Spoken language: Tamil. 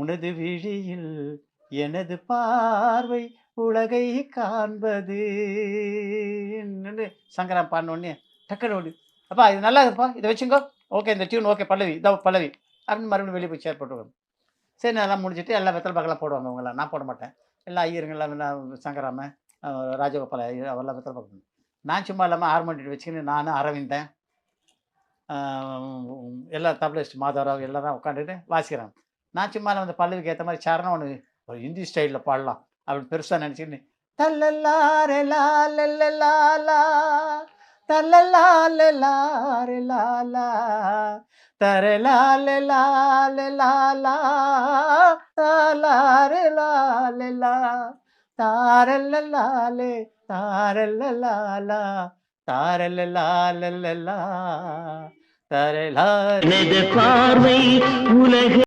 உனது விழியில் எனது பார்வை உலகை காண்பது. சங்கரம் பாடினோடனே டக்குனு ஓடி. அப்பா இது நல்லா இருக்குப்பா இதை வச்சுங்கோ. ஓகே இந்த டியூன் ஓகே பல்லவி. இதோ பல்லவி. அப்படின்னு மறுபடியும் வெளியே போய் சேர் போட்டுருவாங்க சரி நல்லா முடிச்சுட்டு எல்லா வெத்தல் பக்கம்லாம் போடுவாங்க அவங்களாம் நான் போட மாட்டேன். எல்லா ஐயருங்கெல்லாம் சங்கராம ராஜகோபால ஐயர் அவெல்லாம் வெத்தல் பார்க்கணும் நான் சும்மா இல்லாமல் ஹார்மோனியம் வச்சுக்கின்னு நானும் அரவிந்தன் எல்லா தபலிஸ்ட் மாதவராவ் எல்லாரும் உட்காந்துட்டு வாசிக்கிறாங்க. நான் சும்மா அந்த பல்லவிக்கு ஏற்ற மாதிரி சரணம் ஒன்று ஒரு ஹிந்தி ஸ்டைலில் பாடலாம் அப்படின்னு பெருசாக நினச்சிக்கின்னு தல்லல்லாரே லாலல்லா தல்லல்லாலே லாரே லாலா தரலாலே லாலே லாலா தாலாரே லாலே லா தாரல்லாலே தாரல்லாலா தாரல்லாலல்லா தரலா எனது பார்வை உலக